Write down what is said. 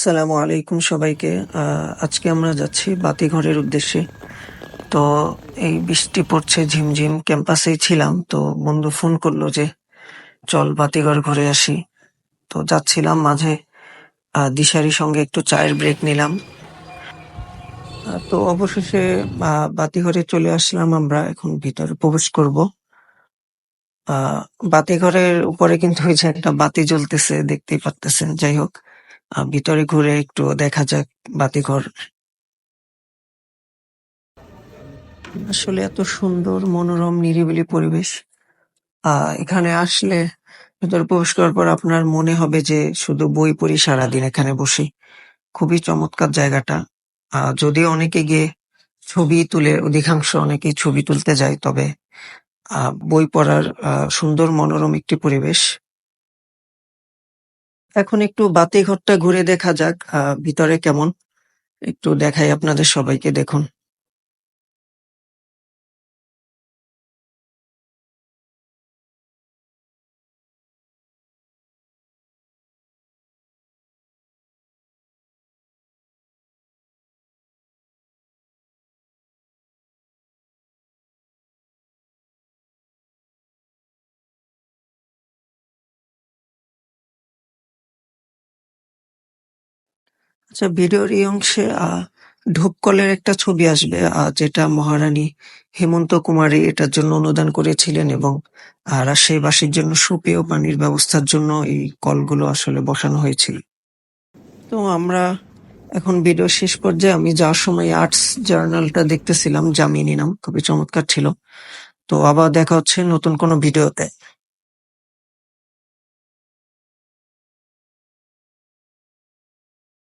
আসসালামু আলাইকুম সবাইকে। আজকে আমরা যাচ্ছি বাতিঘরের উদ্দেশ্যে। তো এই বৃষ্টি পড়ছে, ঝিমঝিম, ক্যাম্পাসেই ছিলাম, তো বন্ধু ফোন করল যে, চল বাতিঘর ঘুরে আসি। তো যাচ্ছিলাম মাঝে দিশারির সঙ্গে একটু চায়ের ব্রেক নিলাম। তো অবশেষে বাতিঘরে চলে আসলাম আমরা, এখন ভিতরে প্রবেশ করব। বাতিঘরের উপরে কিন্তু ওই যে একটা বাতি জ্বলতেছে, দেখতেই পারতেছেন। যাই হোক ভিতরে ঘুরে একটু দেখা যাক বাতিঘর। আসলে এত সুন্দর, মনোরম, নিরিবিলি পরিবেশ। আহ, এখানে আসলে ভেতরে প্রবেশ করার পর আপনার মনে হবে যে শুধু বই পড়ি সারাদিন এখানে বসে। খুবই চমৎকার জায়গাটা। আহ, যদিও অনেকে গিয়ে ছবি তুলে, অধিকাংশ অনেকেই ছবি তুলতে যায়, তবে, আহ, বই পড়ার, আহ, সুন্দর, মনোরম একটি পরিবেশ। এখন একটু বাতি ঘরটা ঘুরে দেখা যাক ভিতরে কেমন। একটু দেখাই আপনাদের সবাইকে দেখুন। আচ্ছা ভিডিওর এই অংশে আহ ধূপকলের একটা ছবি আসবে যেটা মহারানী হেমন্ত কুমারী এটার জন্য অনুদান করেছিলেন এবং আহ, রাজশাহীবাসীর জন্য সুপেয় পানির ব্যবস্থার জন্য এই কলগুলো আসলে বসানো হয়েছিল। তো আমরা এখন ভিডিও শেষ পর্যায়ে আমি যাওয়ার সময় আর্টস জার্নালটা দেখতেছিলাম জামিনী নাম খুবই চমৎকার ছিল। তো আবার দেখা হচ্ছে নতুন কোনো ভিডিওতে।